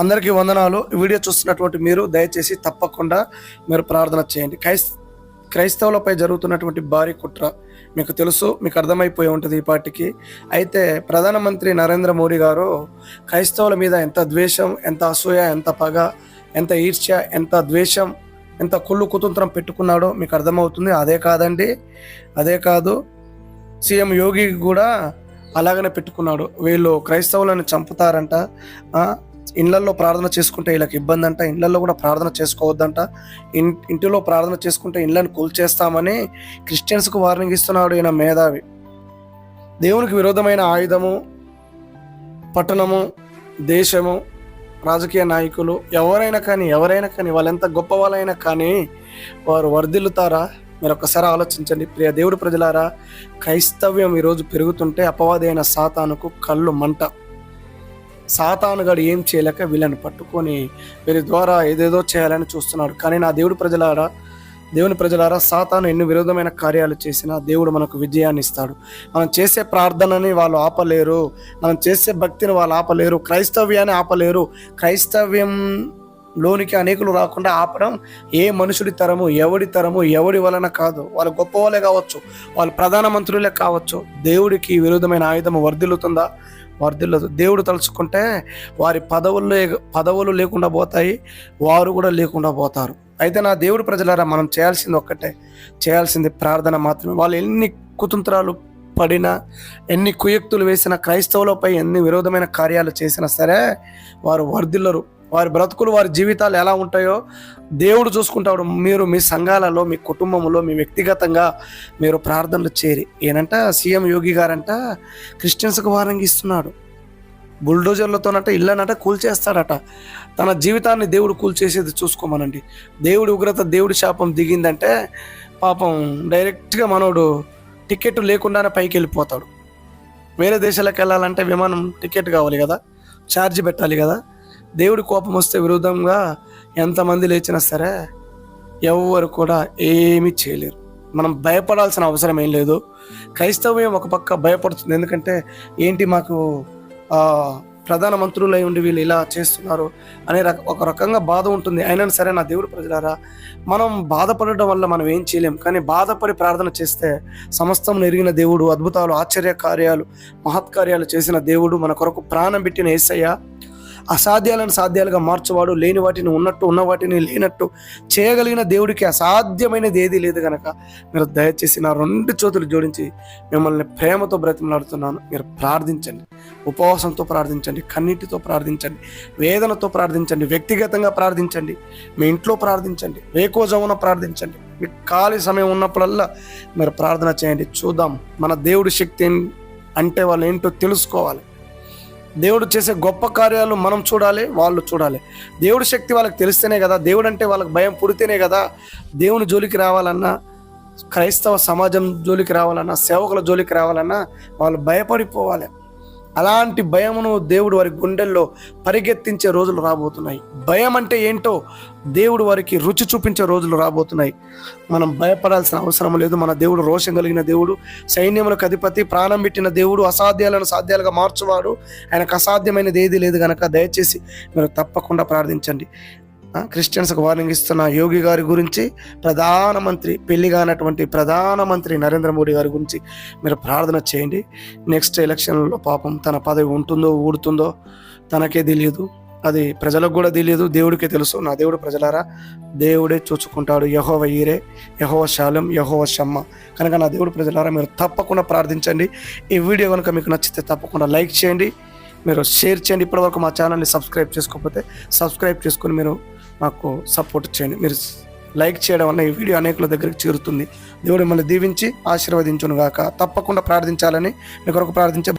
అందరికీ వందనాలు. వీడియో చూస్తున్నటువంటి మీరు దయచేసి తప్పకుండా మీరు ప్రార్థన చేయండి. క్రైస్ క్రైస్తవులపై జరుగుతున్నటువంటి భారీ కుట్ర మీకు తెలుసు మీకు అర్థమైపోయి ఉంటుంది ఈ పార్టీకి అయితే ప్రధానమంత్రి నరేంద్ర మోడీ గారు క్రైస్తవుల మీద ఎంత ద్వేషం ఎంత అసూయ ఎంత పగ ఎంత ఈర్ష్య ఎంత ద్వేషం ఎంత కుళ్ళు కుతంత్రం పెట్టుకున్నాడో మీకు అర్థమవుతుంది. అదే కాదండి అదే కాదు సీఎం యోగి కూడా అలాగనే పెట్టుకున్నాడు. వీళ్ళు క్రైస్తవులను చంపుతారంట. ఇళ్ళల్లో ప్రార్థన చేసుకుంటే వీళ్ళకి ఇబ్బంది అంట ఇళ్ళలో కూడా ప్రార్థన చేసుకోవద్దంట. ఇన్ ఇంటిలో ప్రార్థన చేసుకుంటే ఇళ్ళని కూల్చేస్తామని క్రిస్టియన్స్కు వార్నింగ్ ఇస్తున్నాడు ఈయన మేధావి. దేవునికి విరోధమైన ఆయుధము పట్టణము దేశము రాజకీయ నాయకులు ఎవరైనా కానీ ఎవరైనా కానీ వాళ్ళు ఎంత గొప్ప వాళ్ళైనా కానీ వారు వర్ధిల్లుతారా? మీరు ఒకసారి ఆలోచించండి. ప్రియ దేవుడు ప్రజలారా క్రైస్తవ్యం ఈరోజు పెరుగుతుంటే అపవాదైన సాతానుకు కళ్ళు మంట. సాతానుగాడు ఏం చేయలేక వీళ్ళని పట్టుకొని వీరి ద్వారా ఏదేదో చేయాలని చూస్తున్నాడు. కానీ నా దేవుడు ప్రజలారా దేవుని ప్రజలారా సాతాను ఎన్ని విరోధమైన కార్యాలు చేసినా దేవుడు మనకు విజయాన్ని ఇస్తాడు. మనం చేసే ప్రార్థనని వాళ్ళు ఆపలేరు. మనం చేసే భక్తిని వాళ్ళు ఆపలేరు. క్రైస్తవ్యాన్ని ఆపలేరు. క్రైస్తవ్యం లోనికి అనేకులు రాకుండా ఆపడం ఏ మనుషుడి తరము ఎవడి తరము ఎవడి వలన కాదు. వాళ్ళు గొప్ప వాళ్ళే కావచ్చు. వాళ్ళు ప్రధానమంత్రులే కావచ్చు. దేవుడికి విరోధమైన ఆయుధం వర్ధిల్లుతుందా? వర్ధిల్లదు దేవుడు తలుచుకుంటే వారి పదవులు పదవులు లేకుండా పోతాయి వారు కూడా లేకుండా పోతారు. అయితే నా దేవుడు ప్రజలారా మనం చేయాల్సింది ఒక్కటే. చేయాల్సింది ప్రార్థన మాత్రమే. వాళ్ళు ఎన్ని కుతంత్రాలు పడినా ఎన్ని కుయక్తులు వేసిన క్రైస్తవులపై ఎన్ని విరోధమైన కార్యాలు చేసినా సరే వారు వర్ధిల్లరు. వారి బ్రతుకులు వారి జీవితాలు ఎలా ఉంటాయో దేవుడు చూసుకుంటాడు. మీరు మీ సంఘాలలో మీ కుటుంబంలో మీ వ్యక్తిగతంగా మీరు ప్రార్థనలు చేరి. ఏనంట సీఎం యోగి గారంట క్రిస్టియన్స్కి వారంగా ఇస్తున్నాడు బుల్డోజర్లతోనట ఇళ్ళనట కూల్చేస్తాడట. తన జీవితాన్ని దేవుడు కూల్చేసేది చూసుకోమనండి. దేవుడి ఉగ్రత దేవుడి శాపం దిగిందంటే పాపం డైరెక్ట్గా మనోడు టికెట్ లేకుండానే పైకి వెళ్ళిపోతాడు వేరే దేశాలకు వెళ్ళాలంటే విమానం టికెట్ కావాలి కదా ఛార్జ్ పెట్టాలి కదా. దేవుడి కోపం వస్తే విరుద్ధంగా ఎంతమంది లేచినా సరే ఎవరు కూడా ఏమీ చేయలేరు. మనం భయపడాల్సిన అవసరం ఏం లేదు. క్రైస్తవ్యం ఒక పక్క భయపడుతుంది. ఎందుకంటే ఏంటి మాకు ప్రధానమంత్రులై ఉండి వీళ్ళు ఇలా చేస్తున్నారు అనే రక ఒక రకంగా బాధ ఉంటుంది. అయినా సరే నా దేవుడు ప్రజలారా మనం బాధపడటం వల్ల మనం ఏం చేయలేం. కానీ బాధపడి ప్రార్థన చేస్తే సమస్తం ఎరిగిన దేవుడు అద్భుతాలు ఆశ్చర్య కార్యాలు మహత్కార్యాలు చేసిన దేవుడు మన కొరకు ప్రాణం పెట్టిన ఏసయ్య అసాధ్యాలను సాధ్యాలుగా మార్చువాడు లేని వాటిని ఉన్నట్టు ఉన్న వాటిని లేనట్టు చేయగలిగిన దేవుడికి అసాధ్యమైనది ఏదీ లేదు కనుక మీరు దయచేసి నా రెండు చేతులు జోడించి మిమ్మల్ని ప్రేమతో బ్రతిమలాడుతున్నాను. మీరు ప్రార్థించండి. ఉపవాసంతో ప్రార్థించండి. కన్నీటితో ప్రార్థించండి. వేదనతో ప్రార్థించండి. వ్యక్తిగతంగా ప్రార్థించండి. మీ ఇంట్లో ప్రార్థించండి. వేకోజమున ప్రార్థించండి. మీకు ఖాళీ సమయం ఉన్నప్పుడల్లా మీరు ప్రార్థన చేయండి. చూద్దాం మన దేవుడి శక్తి అంటే వాళ్ళు ఏంటో తెలుసుకోవాలి. దేవుడు చేసే గొప్ప కార్యాలు మనం చూడాలి వాళ్ళు చూడాలి. దేవుడి శక్తి వాళ్ళకి తెలిస్తేనే కదా దేవుడు అంటే వాళ్ళకి భయం పుడితేనే కదా దేవుని జోలికి రావాలన్నా క్రైస్తవ సమాజం జోలికి రావాలన్నా సేవకుల జోలికి రావాలన్నా వాళ్ళు భయపడిపోవాలి. అలాంటి భయమును దేవుడు వారి గుండెల్లో పరిగెత్తించే రోజులు రాబోతున్నాయి. భయం అంటే ఏంటో దేవుడు వారికి రుచి చూపించే రోజులు రాబోతున్నాయి. మనం భయపడాల్సిన అవసరం లేదు. మన దేవుడు రోషం కలిగిన దేవుడు సైన్యములకు అధిపతి ప్రాణం పెట్టిన దేవుడు అసాధ్యాలను సాధ్యాలుగా మార్చువాడు. ఆయనకు అసాధ్యమైనది ఏది లేదు కనుక దయచేసి మీరు తప్పకుండా ప్రార్థించండి. క్రిస్టియన్స్కి వార్నింగ్ ఇస్తున్న యోగి గారి గురించి ప్రధానమంత్రి పెళ్ళి కానటువంటి ప్రధానమంత్రి నరేంద్ర మోడీ గారి గురించి మీరు ప్రార్థన చేయండి. నెక్స్ట్ ఎలక్షన్లో పాపం తన పదవి ఉంటుందో ఊడుతుందో తనకే తెలియదు. అది ప్రజలకు కూడా తెలియదు దేవుడికే తెలుసు. నా దేవుడు ప్రజలారా దేవుడే చూచుకుంటాడు. యహోవ ఈరే యహోవ శాలం యహోవ షమ్మ. కనుక నా దేవుడు ప్రజలారా మీరు తప్పకుండా ప్రార్థించండి. ఈ వీడియో కనుక మీకు నచ్చితే తప్పకుండా లైక్ చేయండి. మీరు షేర్ చేయండి. ఇప్పటివరకు మా ఛానల్ని సబ్స్క్రైబ్ చేసుకోకపోతే సబ్స్క్రైబ్ చేసుకొని మీరు మాకు సపోర్ట్ చేయండి. మీరు లైక్ చేయడం వల్ల ఈ వీడియో అనేకుల దగ్గరికి చేరుతుంది. దేవుడు మిమ్మల్ని దీవించి ఆశీర్వదించును గాక తప్పకుండా ప్రార్థించాలని మీ కొరకు ప్రార్థించే